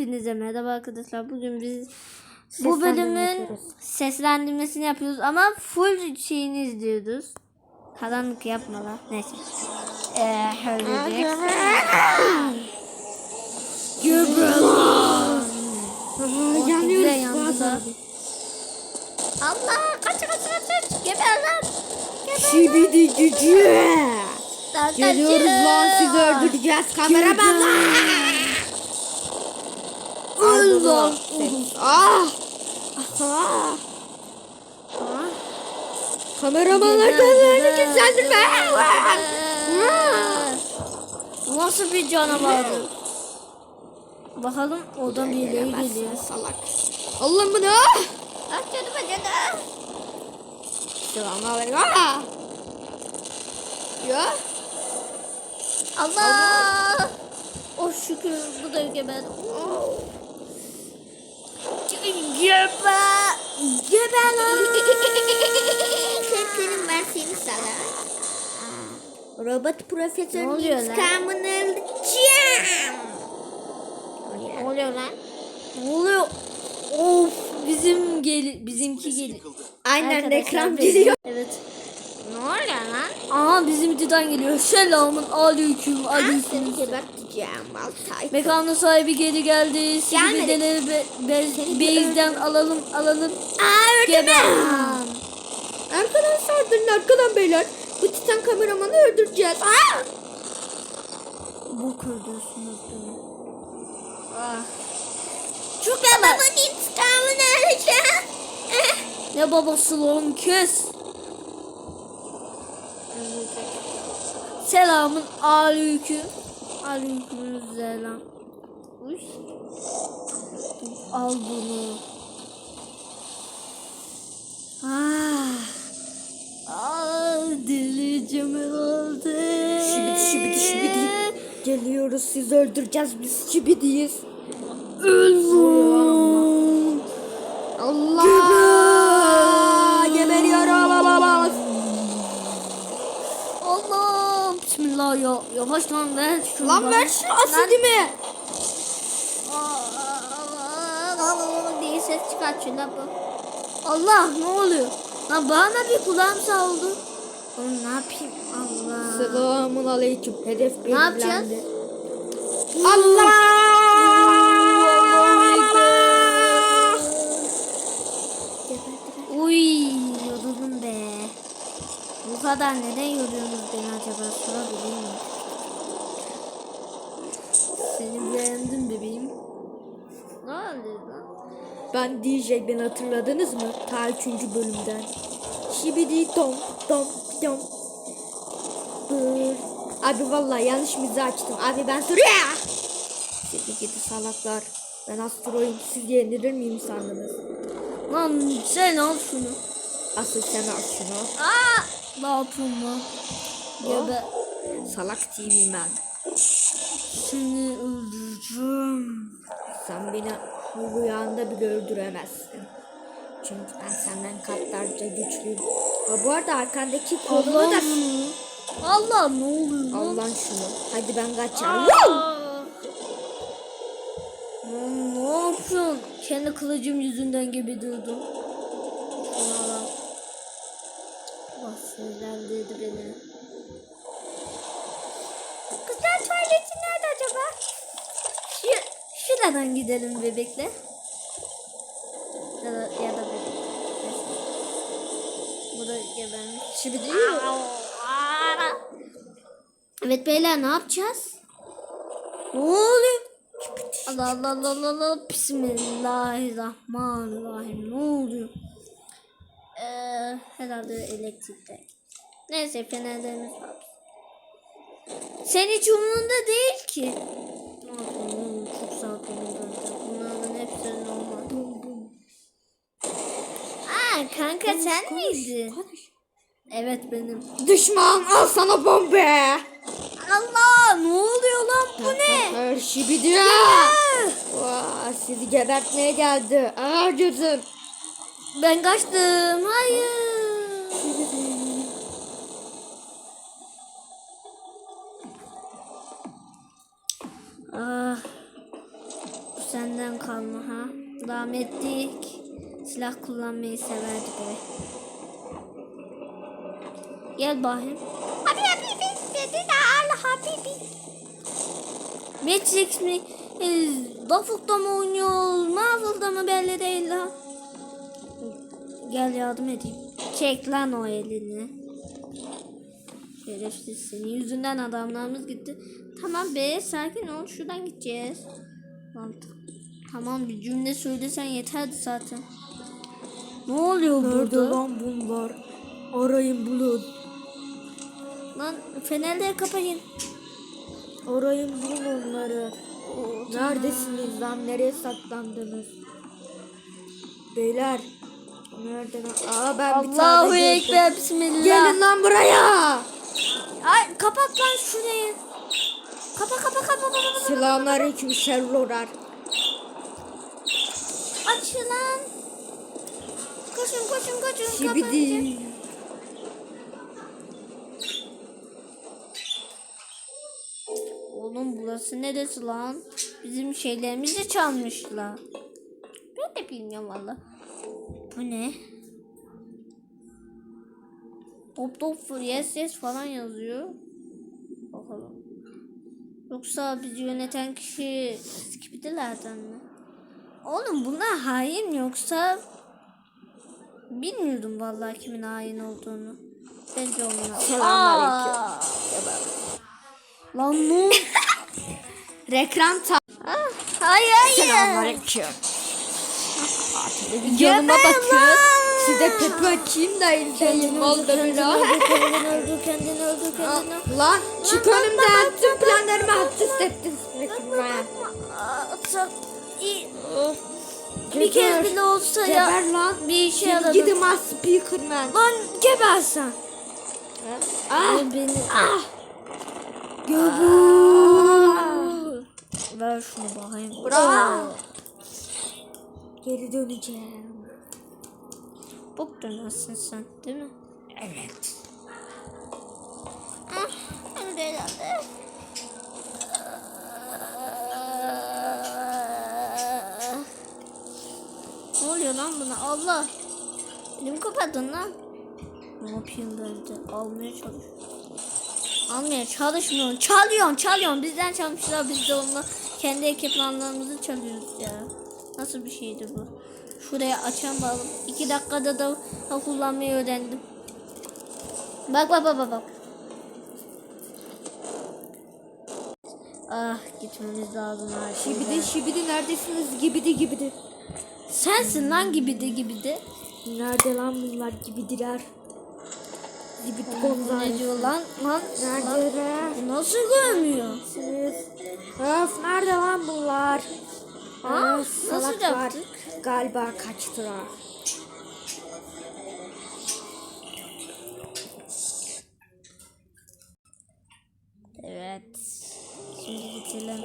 Hepinize merhaba arkadaşlar. Bugün biz bu bölümün yapıyoruz. seslendirmesini yapıyoruz ama full şeyini izliyoruz. Karanlık yapma lan. Neyse. Ee, yandı da. Allah kaç kaç kaç kaç. Geber lan. Şibidi gücü. Geliyoruz lan sizi öldüreceğiz kameramanlar. Öl lan. Ah. Ah. Ah. Kameramanlar kendilerini güçlendirme. Nasıl bir canavardı? Bakalım oradan birileri geliyor. Salak. Allah'ım bunu. Ah canım acıdı. Selamünaleyküm. Ah. Ya. Allah! Oh şükür bu da geber. Geber! Geber lan! Seslerim ben seni sana. Robot profesör Ne oluyor lan? intikamını alacağım. Ne oluyor lan? Ne oluyor? Of bizim gel bizimki geliyor. Aynen bizim- geliyor. Evet. Ne oluyor lan? Aha bizim Titan geliyor. Selamun aleyküm aleyküm. Geberteceğim Altay. Mekanın sahibi geri geldi. Sizi Gelmedi. bedeleri be, be, base'den alalım alalım. Aa Geber. öldürme. Arkadan sardırın arkadan beyler. Bu titan kameramanı öldüreceğiz. Aa! Bu kırdıyorsunuz beni. Ah. Geber. Babamın intikamını alacağım. Ne babası lan kes. Selamun aleyküm. Aleyküm selam. Uy. Al bunu. Ah. Ah delireceğim herhalde. Şibidi şibidi şibidi. Geliyoruz sizi öldüreceğiz biz şibidiyiz. Ölmüyorum. Allah. Geberiyorum. Allah. Ya. Yavaş lan ver şunu Lan bana. ver şu asidimi. Diye ses çıkartıyor lan bu. Allah ne oluyor? Lan bana bir kulağım saldı. Oğlum ne yapayım? Allah. Selamun aleyküm. Hedef Ne belirlendi. yapacağız? Allah! Kadar neden yoruyorsunuz beni acaba sorabilir miyim? Seni beğendim bebeğim. Ne oluyor lan? Ben DJ beni hatırladınız mı? Ta 3. bölümden. Şibidi tom tom tom. Bır. Abi vallahi yanlış mizi açtım. Abi ben soruyor. Sizi gidi salaklar. Ben astroyum. Siz yenilir miyim sandınız? Lan sen al şunu. Asıl sen al şunu. Aa! Ne yapayım lan? Gebe. Salak TV man. Seni öldüreceğim. Sen beni bu rüyanda bile öldüremezsin. Çünkü ben senden katlarca güçlüyüm. Ha, bu arada arkandaki kolunu Allah da... Allah ne oluyor lan? Al lan şunu. Hadi ben kaçarım. Ne yapıyorsun? Kendi kılıcım yüzünden gibi durdum. Bak sinirlendirdi beni. Kızlar tuvaleti nerede acaba? Şu, şuradan gidelim bebekle. Ya da, ya da bebek. Bu da gebermiş. Şimdi değil Evet beyler ne yapacağız? Ne oluyor? Allah Allah Allah Allah Allah Bismillahirrahmanirrahim ne oluyor? Ee, herhalde elektrikte. Neyse fenerlerimiz var. Sen hiç umurunda değil ki. Oğlum çok saat umurunda. Bunların hepsi normal. Aa kanka sen miydin? Evet benim. Düşman al sana bombe. Allah ne oluyor lan bu ne? Her şibidi. Vaa, sizi gebertmeye geldi. Aa gözüm. Ben kaçtım. Hayır. Ah. Sen benden kalma ha. Rahmetlik silah kullanmayı severdi be. Gel bakayım. Abi abi dedi de al habibi. Matrix mi? E, Dafuk'ta mı oynuyor? Marvel'da mı belli değil ha. Gel yardım edeyim. Çek lan o elini. Şerefsiz senin yüzünden adamlarımız gitti. Tamam be sakin ol şuradan gideceğiz. Tamam bir cümle söylesen yeterdi zaten. Ne oluyor Nerede burada? lan bunlar? Arayın bulun. Lan fenerleri kapayın. Arayın bulun onları. Neredesiniz lan? Nereye saklandınız? Beyler. Nerede lan? Aa ben bir Allahu gördüm. Ekber Bismillah. Gelin lan buraya. Ay kapat lan şurayı. Kapa kapa kapa kapa. kapa. Selamünaleyküm şerrorar. Aç lan. Koşun koşun koşun. Şibidi. Oğlum burası neresi lan? Bizim şeylerimizi çalmışlar. Ben de bilmiyorum valla. Bu ne? Top top yes yes falan yazıyor. Bakalım. Yoksa bizi yöneten kişi Skibidilerden mi? Oğlum bunlar hain yoksa bilmiyordum vallahi kimin hain olduğunu. Bence onlar. Selamünaleyküm. Lan ne? Reklam ta. Ah, hayır hayır. Selamünaleyküm. Yanıma bakın. Size pepe Kendini elden öldür, kendini öldür, kendini öldür, kendini öldür, kendini Lan çık önümden tüm planlarımı alt üst ettin. Aa, sen- iyi. Bir kez bile olsa ya Geber lan. bir Seni yaradı. gidin ha speakerman. Lan geber sen. Ah. Beni... Ah. Ver şunu bakayım. Bravo. Geri döneceğim. Bok dönersin sen değil mi? Evet. Ah, herhalde. Ne oluyor lan buna? Allah. Elim kapadın lan. Ne yapayım ben de? Almaya çalış. Almaya çalışmıyorsun. Çalıyorsun, çalıyorsun. Bizden çalmışlar. Biz de onunla kendi ekipmanlarımızı çalıyoruz ya. Nasıl bir şeydi bu? Şuraya açan bağlı. İki dakikada da kullanmayı öğrendim. Bak bak bak bak. Ah gitmemiz lazım her şeyden. Şibidi şibidi neredesiniz gibidi gibidi. Sensin lan gibidi gibidi. Nerede lan bunlar gibidiler? Gibidi Ne Gonzales. diyor lan? Lan, lan. Nerede? Bu Nasıl görmüyor? Siz. Öf nerede lan bunlar? Ha, Öf, nasıl yaptık? Galiba kaçtılar. Evet. Şimdi bitirelim.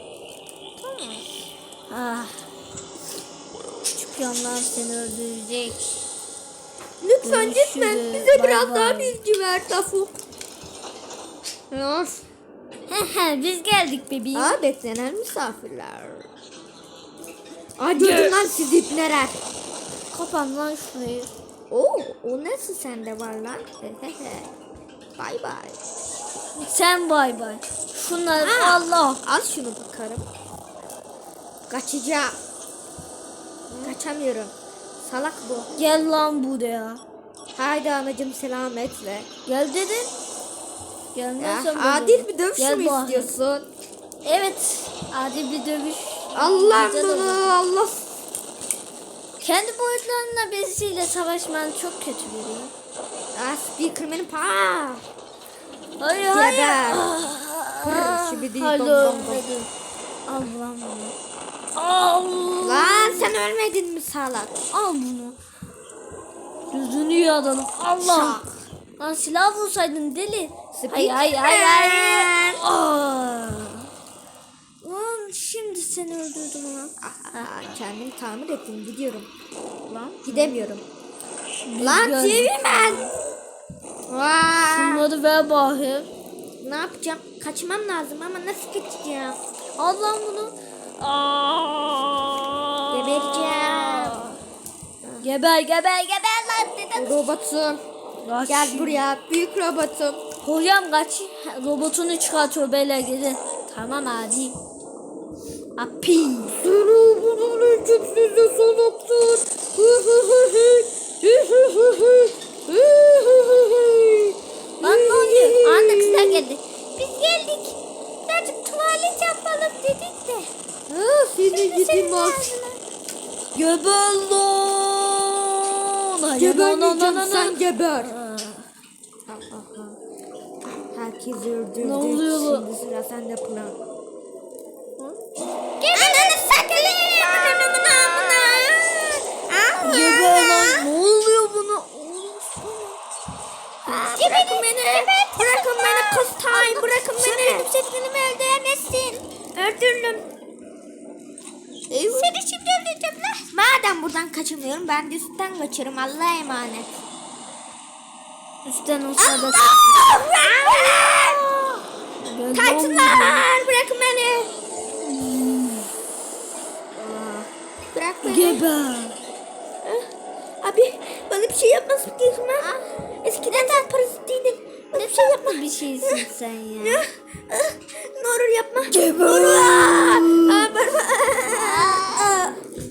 Tamam. Ah. Çıkıyorum lan seni öldürecek. Lütfen Görüşürüz. gitme. Bize Bay biraz daha bay. bilgi ver Tafuk. Of. Biz geldik bebeğim. Aa beklenen misafirler. Aa gördüm lan sizi ipneler. Kapan lan şurayı. Oo, o nasıl sende var lan? Hehehe. bay bay. Sen bay bay. Şunları Ha. Allah. Al şunu bakarım. Kaçacağım. Kaçamıyorum. Salak bu. Gel lan buraya. Haydi anacım selametle. Gel dedin. Ya, Gelmezsen böyle adil bir dövüş Gel mü istiyorsun? Evet. Adil bir dövüş. Allah Allah. Kendi boyutlarında birisiyle savaşman çok kötü biri. Ah speakerman'ın pa. Hayır Geber. hayır. Pırr, şibidi, Hayır dom, dom, dom. ölmedim. Al lan sen ölmedin mi salak? Al bunu. Gözünü iyi adamım. Allah. Şak. Lan silah vursaydın deli. Speak Hayır hayır hayır. hayır. Aa. Seni öldürdüm lan. Aa, kendimi tamir ettim gidiyorum. Lan gidemiyorum. Lan. Vaa. Şunları ver bakayım. Ne yapacağım? Kaçmam lazım ama nasıl kaçacağım? Al lan bunu. Aa. Gebereceğim. Geber geber geber lan dedim. Robotum. Gel buraya. Büyük robotum. Hocam kaç robotunu çıkartıyor böyle gidi. Tamam abi. Api. Selamun aleyküm size. Hı hı hı hı. Hı hı hı hı. Hı hı hı hı. Lan ne oluyor? Anne kızlar geldi. Biz geldik. Birazcık tuvalet yapalım dedik de. Ha, seni gidin bak. Geber lan. Gebermeyeceğim sen geber. Herkes öldürdü. Ne oluyor? Şimdi sıra sende plan. Ananı saklayın. Geber lan. Ne oluyor buna? Bırakın beni. Bırakın beni kız tay. Bırakın beni. Şeklimi öldüremezsin. Öldürürüm. Seni şimdi öldüreceğim lan. Madem buradan kaçamıyorum ben de üstten kaçarım Allah'a emanet. Üstten olsa da. Kaçtılar bırakın beni. Bırak beni. Geber. Abi bana bir şey yapmaz mısın ha? Eskiden sen parasitliydin. Bana bir şey yapma. Bir şeysin sen ya. Ne olur yapma. Geber.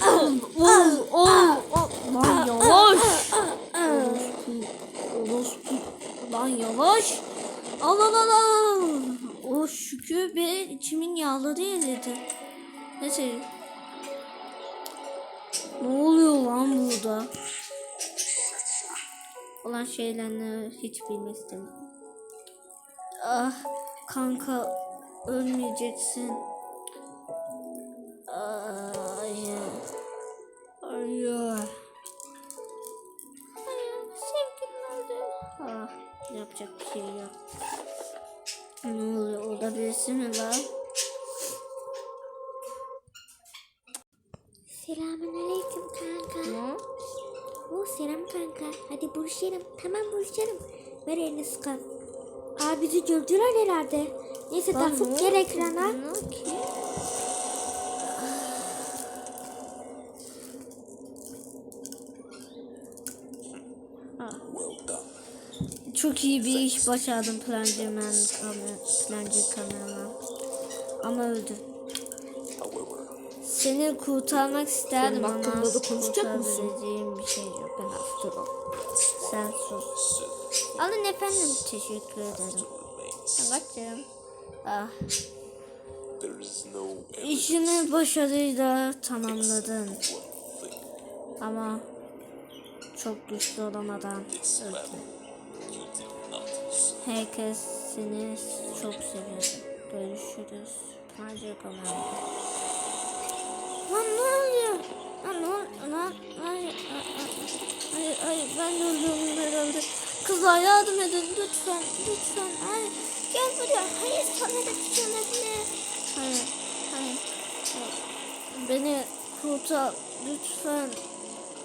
Aa, bağırma. Oh, oh, oh. Lan yavaş. Orospu. Lan yavaş. Al al al al. O şükür be içimin yağları eridi. Neyse. Ne oluyor lan burada? Olan şeylerini hiç bilmek istemiyorum. Ah kanka ölmeyeceksin. Ver elini sıkan. Aa bizi gördüler herhalde. Neyse Lan Tafuk gel ekrana. Ah. Çok iyi bir iş başardın plancıman kamer, plancı kameraman. Ama öldü. Seni kurtarmak isterdim Senin ama hakkında da konuşacak mısın? bir şey yok. Ben hasta Sen sus. Alın efendim. Teşekkür ederim. Kaçım. Ah. There's no İşini başarıyla tamamladın. Ama çok güçlü olamadan öldün. Herkes seni çok seviyor. Görüşürüz. Pancar kamerada. Ben de öldüm herhalde. Kızlar yardım edin lütfen, lütfen. Hayır, gel buraya. Hayır, sana da tutunabilir. Hayır, hayır. Beni kurtar lütfen.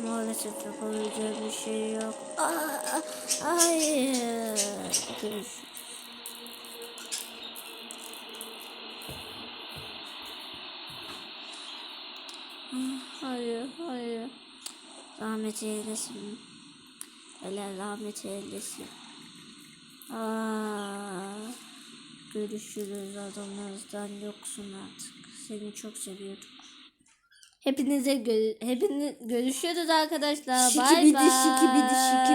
Maalesef yapabileceğim bir şey yok. Aa, hayır. Hayır, hayır. Rahmet eylesin. Eller rahmet eylesin. Aa, görüşürüz adamımızdan yoksun artık. Seni çok seviyorduk. Hepinize gö hepiniz görüşürüz arkadaşlar. Bay Şiki bidi şiki bidi şiki